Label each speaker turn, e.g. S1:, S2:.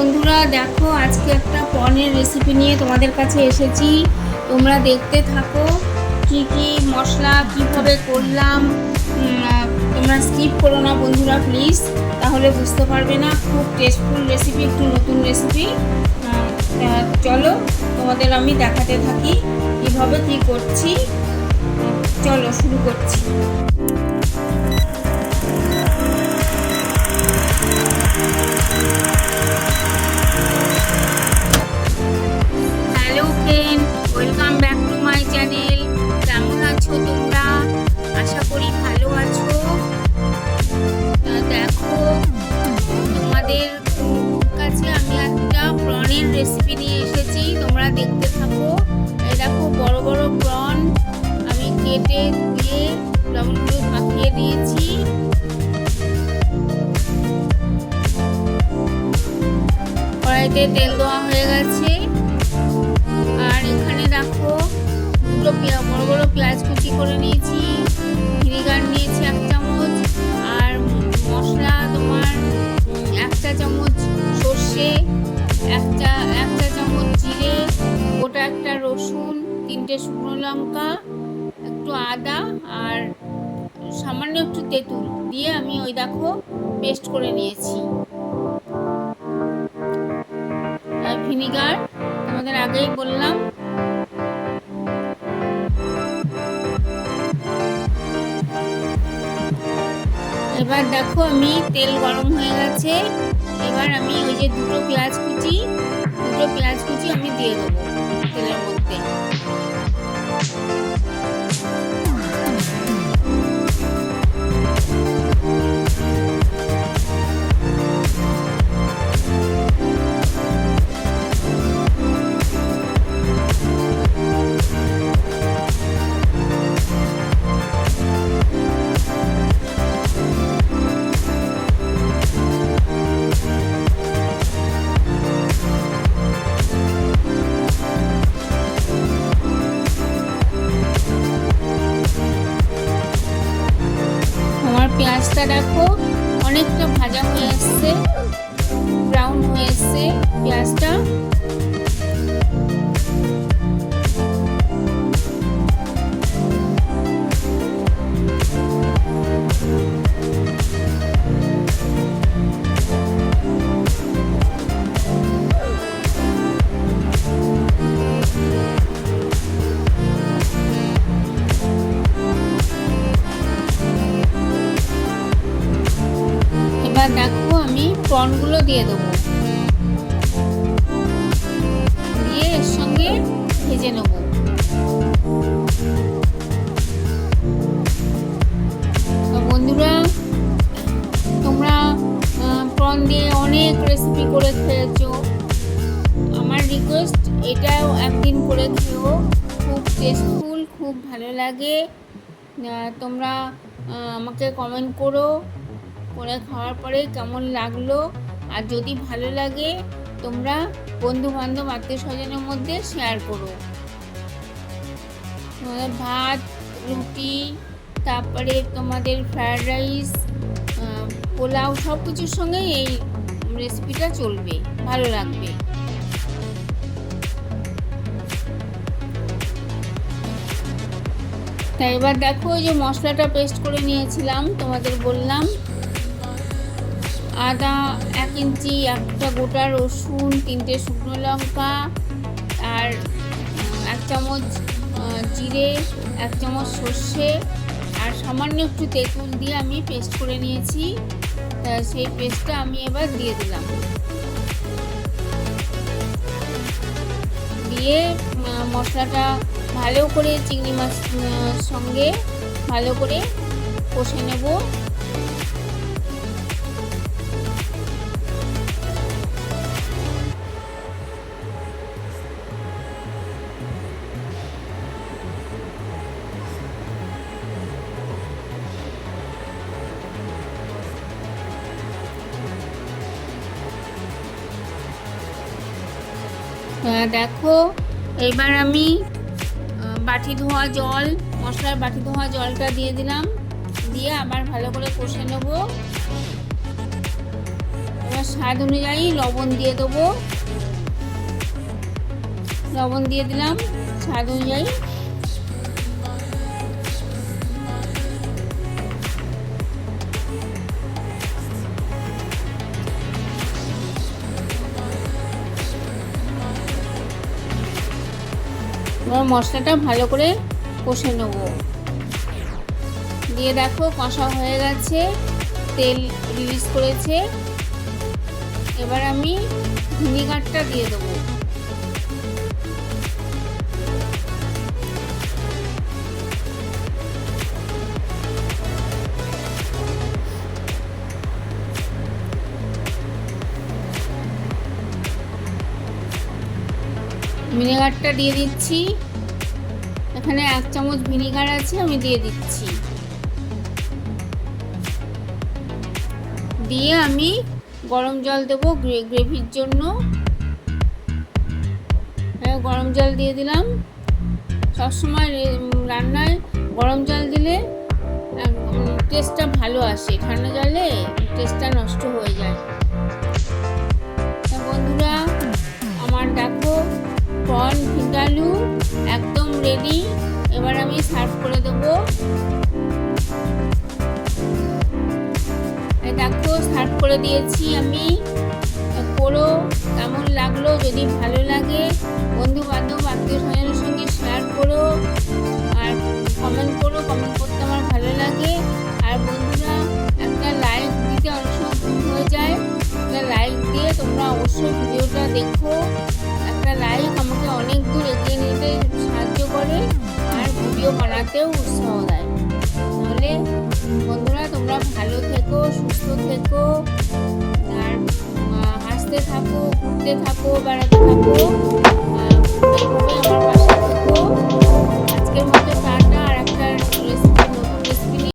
S1: বন্ধুরা, দেখো আজকে একটা পনির রেসিপি নিয়ে তোমাদের কাছে এসেছি। তোমরা দেখতে থাকো কি কি মশলা কীভাবে করলাম। তোমরা স্কিপ করো না বন্ধুরা প্লিজ তাহলে বুঝতে পারবে না, খুব টেস্টফুল রেসিপি একটু নতুন রেসিপি চলো, তোমাদের আমি দেখাতে থাকি কীভাবে কী করছি। চলো, শুরু করছি। হ্যালো আমি দিয়ে লবণ হলুদ মাখিয়ে দিয়েছি। কড়াইতে তেল দেওয়া হয়ে গেছে। আর এখানে দেখো দুটো বড় বড় পেঁয়াজ কুচি করে নিয়েছি। ভিনেগার নিয়েছি এক চামচ। আর মশলা তোমার উম, এক চা চামচ সর্ষে এক চা এক চা চামচ জিরে গোটা একটা রসুন তিনটে শুকনো লঙ্কা একটু আদা আর সামান্য একটু তেঁতুল দিয়ে আমি ওই দেখো পেস্ট করে নিয়েছি। আর ভিনিগার তোমাদের আগেই বললাম। এবার দেখো আমি তেল গরম হয়ে গেছে। এবার আমি ওই যে দুটো পেঁয়াজ কুচি, দুটো পেঁয়াজ কুচি আমি দিয়ে দেবো তেলের মধ্যে। পেঁয়াজটা রাখো অনেকটা ভাজা হয়ে আসছে ব্রাউন হয়ে এসছে পেঁয়াজটা। আমি প্রনগুলো দিয়ে দেবো। দিয়ে এর সঙ্গে ভেজে নেব। বন্ধুরা, তোমরা প্রন দিয়ে অনেক রেসিপি করে খেয়েছো। আমার রিকোয়েস্ট এটাও একদিন করে খেও খুব টেস্টফুল খুব ভালো লাগে। তোমরা আমাকে কমেন্ট করো। করে খাওয়ার পরে কেমন লাগল? আর যদি ভালো লাগে, তোমরা বন্ধু বান্ধব আত্মীয় স্বজনের মধ্যে শেয়ার করো। ভাত, রুটি, তারপরে তোমাদের ফ্রায়েড রাইস পোলাও সব কিছুর সঙ্গেই এই রেসিপিটা চলবে। ভালো লাগবে। তাই এবার দেখো ওই যে মশলাটা পেস্ট করে নিয়েছিলাম, তোমাদের বললাম। আদা, এক ইঞ্চি, একটা গোটা রসুন, তিনটে শুকনো লঙ্কা আর এক চামচ জিরে, এক চামচ সর্ষে আর সামান্য একটু তেঁতুল দিয়ে আমি পেস্ট করে নিয়েছি। সেই পেস্টটা আমি এবার দিয়ে দিলাম। দিয়ে মশলাটা ভালো করে চিংড়ি মাছ সঙ্গে ভালো করে কষে নেব। দেখো, এবার আমি বাটি ধোয়া জল, মশলার বাটি ধোয়া জলটা দিয়ে দিলাম। দিয়ে আবার ভালো করে কষে নেব। এবার স্বাদ অনুযায়ী লবণ দিয়ে দেবো। লবণ দিয়ে দিলাম, স্বাদ অনুযায়ী। এবার মশলাটা ভালো করে কষে নেব। দিয়ে দেখো কষা হয়ে গেছে, তেল রিলিজ করেছে। এবার আমি ভিনিগারটা দিয়ে দেবো। ভিনেগারটা দিয়ে দিচ্ছি। এখানে এক চামচ ভিনেগার আছে আমি দিয়ে দিচ্ছি। দিয়ে আমি গরম জল দেবো গ্রেভির জন্য। হ্যাঁ, গরম জল দিয়ে দিলাম। সবসময় রান্নায় গরম জল দিলে টেস্টটা ভালো আসে। ঠান্ডা জলে টেস্টটা নষ্ট হয়ে যায়। করে দিয়েছি আমি। করো, কেমন লাগল? যদি ভালো লাগে বন্ধু বান্ধব আত্মীয় স্বজনের সঙ্গে শেয়ার করো। আর কমেন্ট করো কমেন্ট করতে আমার ভালো লাগে। আর বন্ধুরা, একটা লাইক দিতে অনেক হয়ে যায়। একটা লাইক দিয়ে তোমরা অবশ্যই ভিডিওটা দেখো। একটা লাইক আমাকে অনেক দূর এগিয়ে নিতে সাহায্য করে। আর ভিডিও বানাতেও উৎসাহ দেয়। তাহলে বন্ধুরা, তোমরা ভালো থেকো, সুস্থ থেকো। থাকো, ঘুরতে থাকো, বেড়াতে থাকো আমার পাশে থাকো। আজকের মতো টাটা, আর একটা রেসিপি নতুন রেসিপি